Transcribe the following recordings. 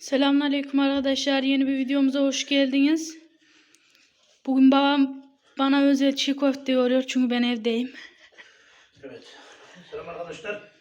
Selamünaleyküm arkadaşlar. Yeni bir videomuza hoş geldiniz. Bugün babam bana özel çiğ köfte yoruyor çünkü ben evdeyim. Evet. Selam arkadaşlar.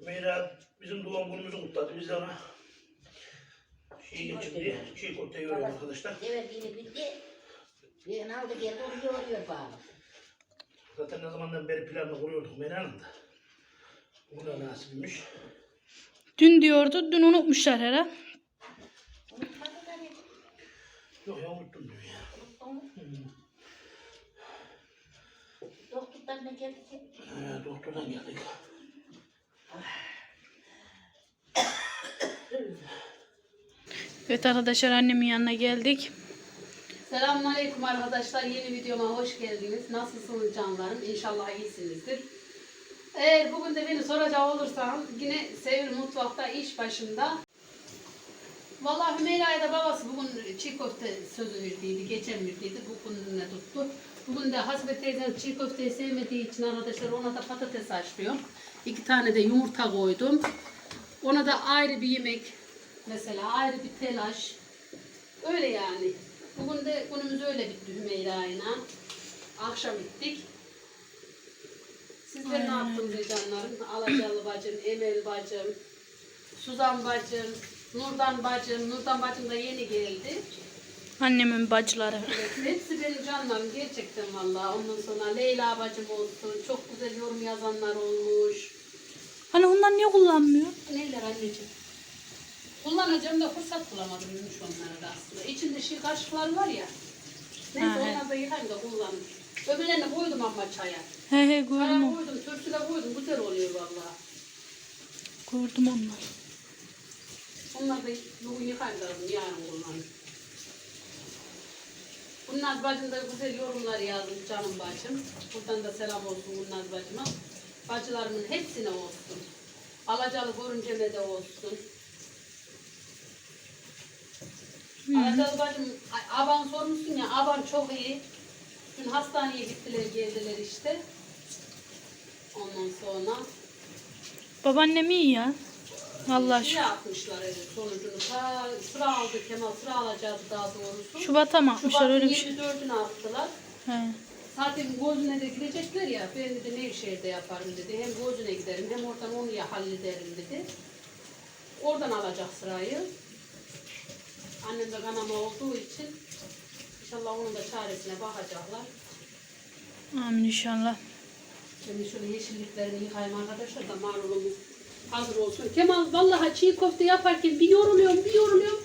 Meyra bizim doğum günümüzü kutladı. Biz de ona şey geçirdi. Çiğ köfte yiyoruz arkadaşlar. Evet yine bitti. Bir aldı geldi onu yoruyor bana. Zaten ne zamandan beri planını kuruyorduk Meyra'nın da. Bugün de nasipmiş. Dün diyordu. Dün unutmuşlar herhalde. Yok ya unuttum diyor ya. Onu doktordan ne geldi ki? Ee, doktordan geldik. Evet arkadaşlar annemin yanına geldik. Selamünaleyküm arkadaşlar. Yeni videoma hoş geldiniz. Nasılsınız canlarım? İnşallah iyisinizdir. Eğer bugün de beni soracak olursanız yine Sevil mutfakta iş başında. Vallahi Hümeyra'ya da babası bugün çiğ köfte sözü verdiydi. Geçen verdiydi. Bugün ne tuttu. Bugün de Hasibe teyzem çiğ köfteyi sevmediği için arkadaşlar ona da patates haşlıyorum. İki tane de yumurta koydum. Ona da ayrı bir yemek mesela ayrı bir telaş. Öyle yani. Bugün de günümüz öyle bitti Hümeyra'yla. Akşam bittik. Sizler ne yaptınız canlarım? Alacalı bacım, Emel bacım, Suzan bacım, Nurdan bacım. Nurdan bacım da yeni geldi. Annemin bacıları. Evet, hepsi benim canlarım gerçekten vallahi. Ondan sonra Leyla bacım olsun. Çok güzel yorum yazanlar olmuş. Hani onlar niye kullanmıyor? Neyler anneciğim? Kullanacağım da fırsat bulamadım yumuş onlara da aslında. İçinde şey kaşıklar var ya. Neyse Ha, he. onları da yıkayım da kullanırım. Öbürlerini koydum ama çaya. He he Çaya gördüm, o- koydum, türküde koydum. Güzel oluyor vallahi. gördüm onlar. Onları da bugün yıkayım da yarın kullanırım. Bunlar bacım da güzel yorumlar yazmış canım bacım. Buradan da selam olsun Bunlar bacıma. Bacılarımın hepsine olsun. Alacalı görünceme de olsun. Alacalı bacım, aban sormuşsun ya, aban çok iyi. Dün hastaneye gittiler, geldiler işte. Ondan sonra Babaannem iyi ya. Allah şu. şey yapmışlar evet, sonucunu. Ta, sıra aldı Kemal, sıra alacaktı daha doğrusu. Şubat'a mı atmışlar öyle bir şey? 24'ünü attılar. He. Zaten gözüne de girecekler ya, ben de Nevşehir'de yaparım dedi. Hem gözüne giderim hem oradan onu ya hallederim dedi. Oradan alacak sırayı. Annem de kanama olduğu için inşallah onun da çaresine bakacaklar. Amin inşallah. Şimdi şöyle yeşilliklerini yıkayayım arkadaşlar da marulumuz hazır olsun. Kemal vallahi çiğ köfte yaparken bir yoruluyorum, bir yoruluyorum,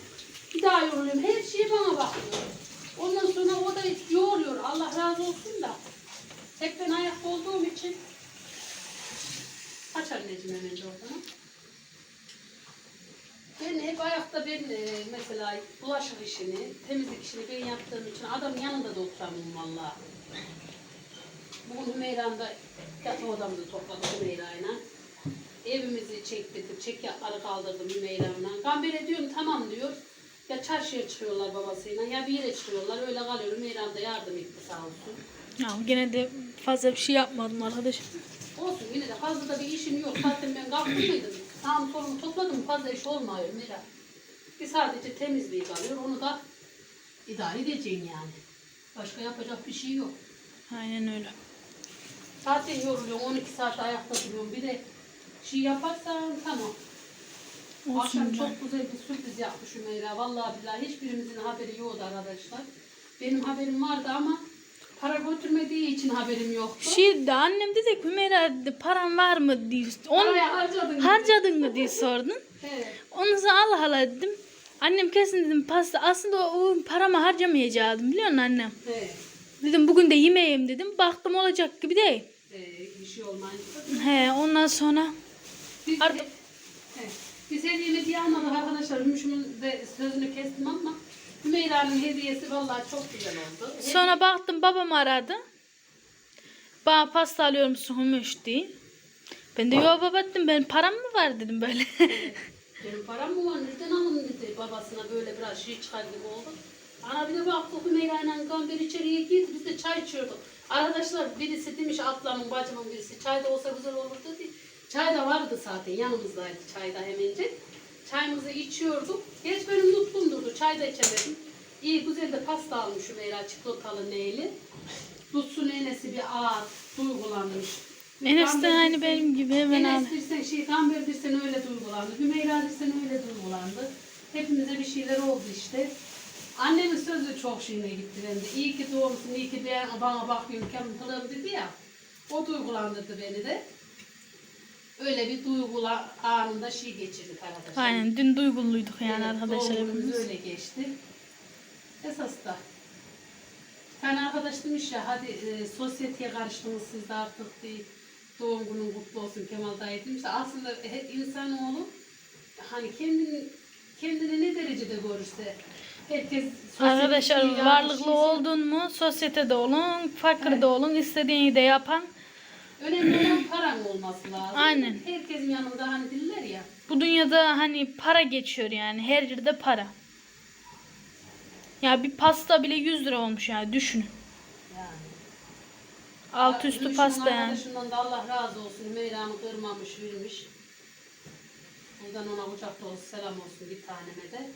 bir daha yoruluyorum. Her şey bana bakıyor. Ondan sonra o da yoruyor. Allah razı olsun da. Hep ben ayakta olduğum için aç anneciğim hemen oradan. Ben hep ayakta ben e, mesela bulaşık işini, temizlik işini ben yaptığım için adamın yanında da oturamam vallahi. Bugün Hümeyra'nın da yatak odamızı topladık Hümeyra'yla. Evimizi çektirdik, çekyatları kaldırdım Hümeyra'yla. Gambere diyorum tamam diyor. Ya çarşıya çıkıyorlar babasıyla ya bir yere çıkıyorlar. Öyle kalıyor. Hümeyra da yardım etti sağ olsun. Ya gene de fazla bir şey yapmadım arkadaş. Olsun yine de fazla da bir işim yok. Zaten ben kalktıydım. Sağım solumu topladım. Fazla iş olmuyor Hümeyra. Bir sadece temizliği kalıyor. Onu da idare edeceğim yani. Başka yapacak bir şey yok. Aynen öyle. Zaten yoruluyorum. 12 saat ayakta duruyorum. Bir de şey yaparsan tamam. Akşam Olsun ben. çok güzel bir sürpriz yapmış Hümeyra. Vallahi billahi hiçbirimizin haberi yoktu arkadaşlar. Benim haberim vardı ama para götürmediği için haberim yoktu. Şey de annem dedi ki Hümeyra paran var mı diye. Onu Parayı harcadın. harcadın mı diye sordun. Evet. Ondan sonra Allah Allah dedim. Annem kesin dedim pasta aslında o, o paramı harcamayacaktım biliyor musun annem? Evet. Dedim bugün de yemeyeyim dedim. Baktım olacak gibi değil. Ee, bir şey olmayınca. He ondan sonra Biz, Ar- evet. Biz hediyemi diye almadık arkadaşlar. Hümüşümün de sözünü kestim ama Hümeyra'nın hediyesi vallahi çok güzel oldu. sonra baktım babam aradı. Bana pasta alıyor musun Hümüş diye. Ben de yok baba dedim ben param mı var dedim böyle. Benim param mı var? Nereden alın dedi babasına böyle biraz şey çıkar gibi oldu. Ana bir de baktık Hümeyra ile Gamber içeriye girdi. Biz de çay içiyorduk. Arkadaşlar birisi demiş ablamın bacımın birisi çay da olsa güzel olur dedi. Çay da vardı zaten yanımızdaydı çay da hemencik. Çayımızı içiyorduk. Geç benim nutkum durdu. Çay da içemedim. İyi güzel de pasta almışım Meyra çikolatalı neyli. Tutsun enesi bir ağır duygulanmış. Enes de Gamber hani benim gibi hemen. Enes dirsen şey, Gamber dirsen öyle duygulandı. Hümeyra dirsen öyle duygulandı. Hepimize bir şeyler oldu işte. Annemin sözü çok şeyine gitti bende. İyi ki doğmuşsun, iyi ki ben bana bakıyorsun, kemkılığım dedi ya. O duygulandırdı beni de. Öyle bir duygula anında şey geçirdik arkadaşlar. Aynen dün duyguluyduk yani Evet, arkadaşlar hepimiz. öyle geçti. Esas da. Bir tane arkadaş demiş ya hadi e, sosyeteye karıştınız siz de artık bir doğum günün kutlu olsun Kemal dayı demiş de aslında insanoğlu hani kendini kendini ne derecede görürse herkes Arkadaşlar varlıklı yani oldun mu sosyetede olun, fakir de olun, istediğini de yapan. Önemli olan paran olması lazım. Aynen. Herkesin yanında hani diller ya. Bu dünyada hani para geçiyor yani her yerde para. Ya bir pasta bile 100 lira olmuş yani düşünün. Yani. Alt üstü Gülüşümün pasta yani. Arkadaşından da Allah razı olsun. Meyra'mı kırmamış, vermiş. Buradan ona kucak dolusu selam olsun bir taneme de.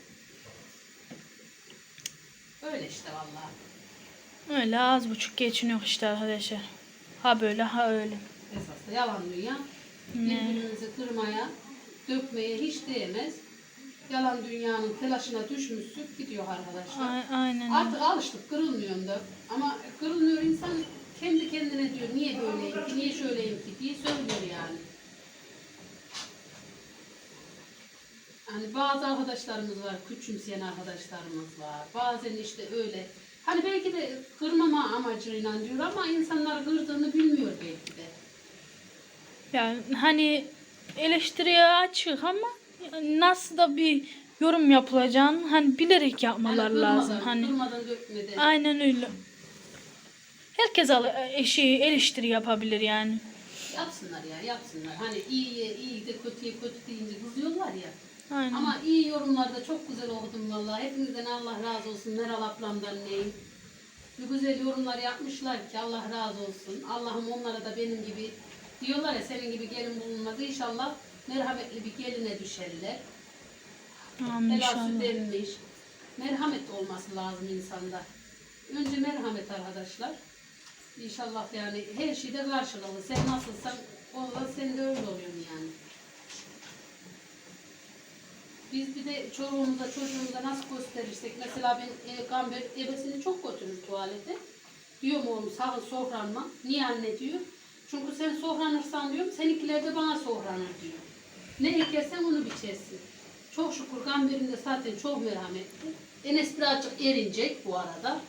Öyle işte vallahi. Öyle az buçuk geçiniyor işte arkadaşlar. Ha böyle ha öyle. Esas da yalan dünya. Ne? Birbirimizi kırmaya, dökmeye hiç değmez. Yalan dünyanın telaşına düşmüşsük gidiyor arkadaşlar. A- aynen. Artık alıştık kırılmıyorum da. Ama kırılmıyor insan kendi kendine diyor niye böyleyim ki, niye şöyleyim ki diye söylüyor yani. Hani bazı arkadaşlarımız var, küçümseyen arkadaşlarımız var. Bazen işte öyle. Hani belki de kırmama amacıyla diyor ama insanlar kırdığını bilmiyor belki de. Yani hani eleştiriye açık ama nasıl da bir yorum yapılacağını hani bilerek yapmalar Hani lazım. kırmadan, Hani kırmadan dökmeden. aynen öyle. Herkes al- eşi eleştiri yapabilir yani. Yapsınlar ya yapsınlar. Hani iyiye iyi de kötüye kötü deyince kızıyorlar ya. Aynen. Ama iyi yorumlarda çok güzel okudum vallahi. Hepinizden Allah razı olsun. Meral ablamdan neyim. Bir güzel yorumlar yapmışlar ki Allah razı olsun. Allah'ım onlara da benim gibi diyorlar ya senin gibi gelin bulunmaz. İnşallah merhametli bir geline düşerler. Amin süt emmiş. Merhamet olması lazım insanda. Önce merhamet arkadaşlar. İnşallah yani her şeyde karşılıklı. Sen nasılsan Allah sen de öyle oluyorsun yani. Biz bir de çocuğumuza çocuğumuza nasıl gösterirsek mesela ben e, Gamber ebesini çok götürür tuvalete. Diyorum oğlum sakın sohranma. Niye anne diyor. Çünkü sen sohranırsan diyorum seninkiler de bana sohranır diyor. Ne ekersen onu biçersin. Çok şükür Gamber'in de zaten çok merhametli. Enes birazcık erinecek bu arada.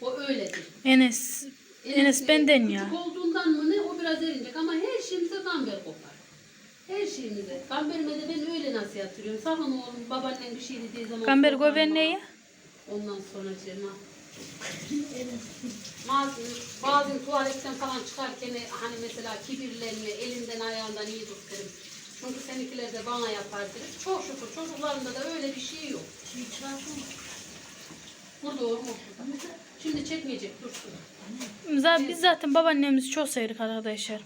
O öyledir. Enes Enes benden ya. Küçük olduğundan mı ne o biraz erinecek ama her şeyimize gamber kopar. Her şeyimize. Gamberime de ben öyle nasihat veriyorum. Sakın oğlum babaannen bir şey dediği zaman Gamber. Gober neye? Ondan sonra Cema. Bazen, bazen tuvaletten falan çıkarken hani mesela kibirlenme, elinden ayağından iyi tut derim. Çünkü seninkiler de bana yapar derim. Çok şükür çocuklarında da öyle bir şey yok. Burada oğlum oturdu. Şimdi çekmeyecek dursun. Biz zaten babaannemizi çok sevdik arkadaşlar.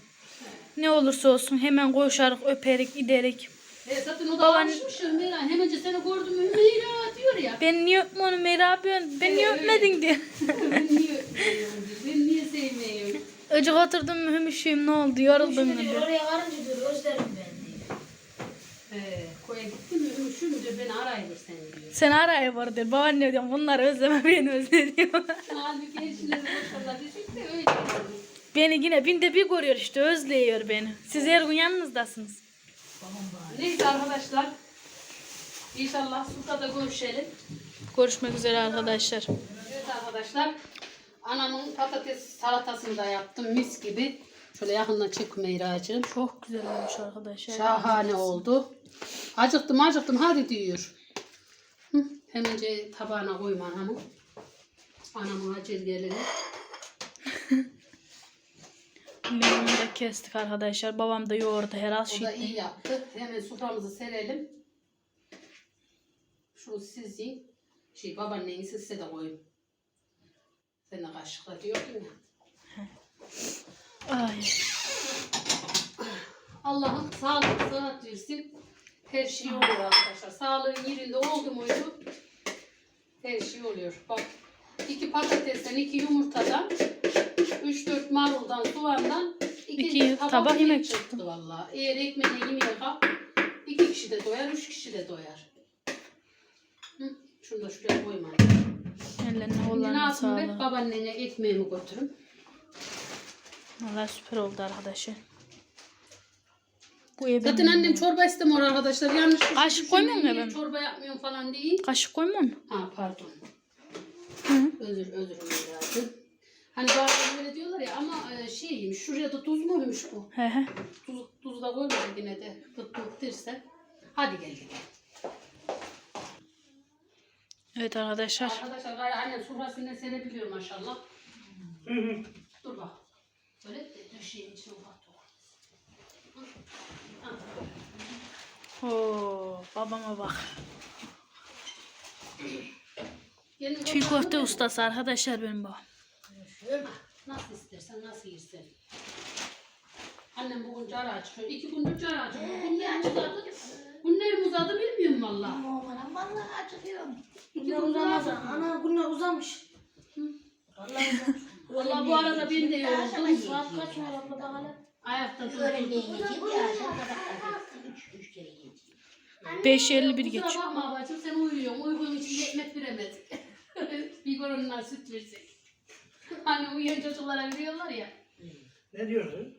Ne olursa olsun hemen koşarak, öperek, giderek. E zaten o da Baban- alışmış. Hemence seni gördüm Meyra diyor ya. Ben niye öpme onu Meyra abi? Ben niye Evet, öpmedin diye. ben niye öpmüyorum diyor. Ben niye sevmiyorum. Öcük oturdum mu hümüşüyüm ne oldu yoruldum mu diyor, diyor. oraya varınca diyor özlerim ben diyor. Ee, koya gitti mi? Şu mu diyor beni arayılır seni diyor. Sen araya var diyor. Babaanne diyorum bunlar özleme beni özle diyor. Halbuki eşine de boşallah diyecek de öyle diyor. Beni yine binde bir görüyor işte özleyiyor beni. Siz her gün yanınızdasınız. Neyse arkadaşlar. İnşallah Sulka'da görüşelim. Görüşmek üzere arkadaşlar. Evet arkadaşlar. Anamın patates salatasını da yaptım mis gibi. Şöyle yakından çek Meyra'cığım. Çok güzel olmuş arkadaşlar. Şahane oldu. Acıktım acıktım hadi diyor. Hı, hemence tabağına koyma anamı. Anamın acil gelini. Limonu da kestik arkadaşlar. Babam da yoğurdu her az O da iyi yaptı. Hemen soframızı serelim. Şunu siz yiyin. Şey babaannenizi size de koyun. Sen de kaşıkla diyordun ya. Ay. Allah'ım sağlık sıhhat versin. Her şey oluyor arkadaşlar. Sağlığın yerinde oldu muydu? Her şey oluyor. Bak iki patatesten, iki yumurtadan, üç dört maruldan, soğandan iki, İki tabak yemek çıktı vallahi. Eğer ekmeğini yemeye kalk, iki kişi de doyar, üç kişi de doyar. Hı, şunu da şuraya koyma. Ellerine Şimdi ne kollarına yapayım ben? sağlık. Babaannene ekmeğimi götürüm. Valla süper oldu arkadaşlar. Bu evin Zaten annem çorba istemiyor arkadaşlar. Yanlış Kaşık koymuyor mu düşünmeyin, efendim? Çorba yapmıyorum falan değil. kaşık koymuyor mu? Ha pardon. Hı. Özür özür lazım. Hani bazen öyle diyorlar ya ama e, şeymiş şuraya da tuz muymuş bu? He he. Tuz, tuz da koymadı yine de pıt pıt derse. Hadi gel gel. Evet arkadaşlar. Arkadaşlar gayrı annem sofrasını serebiliyor maşallah. Hı hı. Dur bak. Böyle de döşeyin içine ufak. Oo, babama bak. Çiğ köfte ustası arkadaşlar benim babam. Nasıl istersen nasıl yersen. Annem bugün cara açıyor. İki gündür cara açıyor. Günler uzadı. Günler uzadı bilmiyorum valla. Aman vallahi acıkıyorum. Günler uzadı. Ana günler uzamış. Vallahi uzamış. Valla bu arada ben de yoruldum. Saat kaç var abla bakalım. Ayakta durdum. yiyeceğim ya. Akşam kadar üç, üç kere yiyeceğim. 5.51 geç. Kusura bakma babacığım sen uyuyorsun. Uygun içinde ekmek veremedik. bir koronuna süt versek. Hani uyuyan çocuklara veriyorlar ya. Ne diyorsun?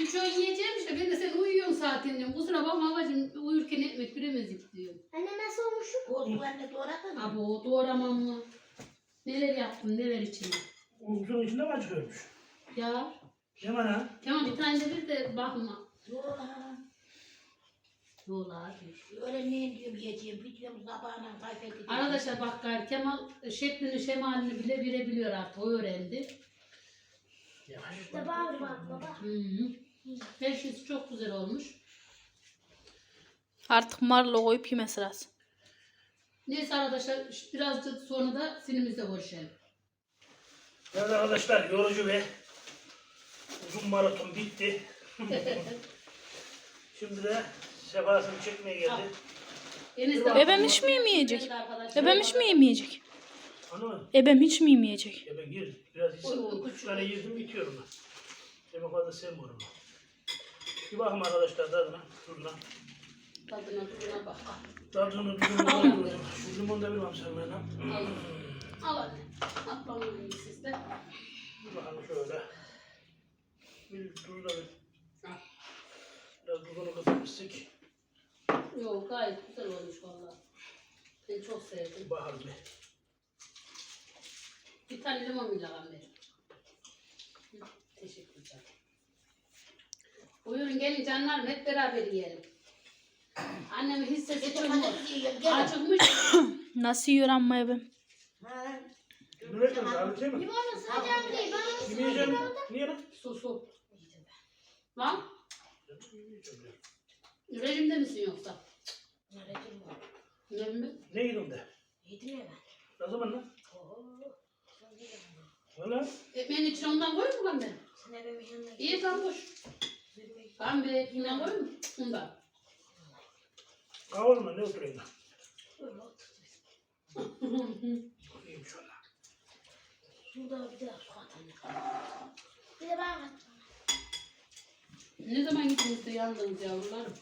Üç öğün yiyeceğim işte. Ben de sen uyuyorsun zaten diyorum. Kusura bakma babacığım uyurken ekmek veremezdik diyorum. Anne nasıl olmuşum? O duvarını doğradın mı? Abo doğramam mı? Neler yaptım neler içinde. Uzun içinde mi acıkıyormuş? Ya Yaman ha. tamam bir tane de bir de bakma. Yola. Yola diyor. Öğrenmeyin diyorum yiyeceğim. Biliyorum sabahına edeceğim. Arkadaşlar bak gari Kemal şeklini şemalini bile verebiliyor artık. O öğrendi. Yavaş. İşte bağır bak baba. Hı -hı. Her şey çok güzel olmuş. Artık marlo koyup yeme sırası. Neyse arkadaşlar birazcık sonra da sinimizde görüşelim. Evet arkadaşlar yorucu ve uzun maraton bitti. Şimdi de sefasını çekmeye geldi. Enes de Ebem hiç mi yemeyecek? Ebem hiç mi yemeyecek? Anladın mı? Ebem hiç mi yemeyecek? Ya ben gir. Biraz yesin. Üç tane yedim bitiyorum ben. Yemek fazla sevmiyorum ben. Bir bakın arkadaşlar tadına, tuzuna. Tadına tadına bak. Tuzunu, Al. tuzunu. Şu limonu da bilmem sen benden. Al. Al anne. Atlamayın siz de. Bir bakalım şöyle. Bir tuz da bir. Biraz tuzunu kısmıştık. Yok gayet güzel olmuş valla. Ben çok sevdim. Bir bakalım bir. Tane limon verin. Hı, Teşekkür ederim. Buyurun gelin canlarım hep beraber yiyelim. Annemin hissesi. Gel. acıkmış. Nasıl yiyor amma. Ne bekliyorsun abi değil mi? Limonu sadece değil. Bana Kimi yiyeceksin? Niye lan? Su su. Lan rejimde misin yoksa? Nerecim var? Ne mi? Ne yedin de? Yedim ya ben. Ne zaman lan? Oo. Valla. Ekmeğin içine ondan koyayım mı ben ben? Sen evimin yanına git. İyi tamam koş. Ben bir ekmeğinden koyayım mı? Ondan. Kavurma ne oturayım lan? Öyle otur. İyiyim şu anda. Şurada bir daha su atın. Bir de bana Ne zaman gittiniz de yandınız yavrularım?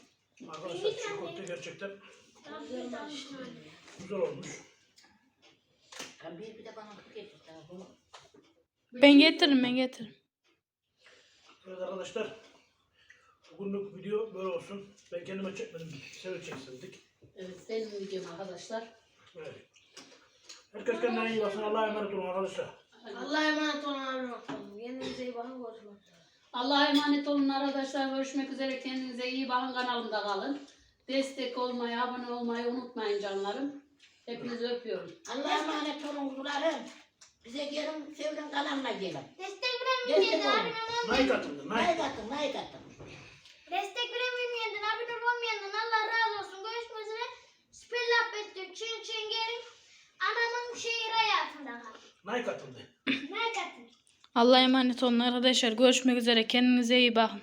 Arkadaşlar köfte gerçekten güzel olmuş. Ben bir bir de bana su getir. daha bunu. Ben getiririm ben getiririm. Evet arkadaşlar. Bugünlük video böyle olsun. Ben kendime çekmedim. Seni çeksin dedik. Evet benim videom arkadaşlar. Evet. Herkes kendine iyi baksın. Allah'a emanet olun arkadaşlar. Allah'a emanet olun abi bakalım. Kendinize iyi bakın. Allah'a emanet olun arkadaşlar. Görüşmek üzere. Kendinize iyi bakın. Kanalımda kalın. Destek olmayı, abone olmayı unutmayın canlarım. Hepinizi öpüyorum. Allah'a emanet olun kuzularım. Bize gelin sevgili kanalına gelin. Destek Destek yedin olun. abim olmayan. Like atıldı. Like. Like atın, like atın. Destek veremeyim yedin abim olmayandan Allah razı olsun. Görüşmek üzere. Spillap ettik. Çin çin gelin. Anamın şehir hayatında kal. Like atıldı. Ne katın? Allah'a emanet olun arkadaşlar. Görüşmek üzere. Kendinize iyi bakın.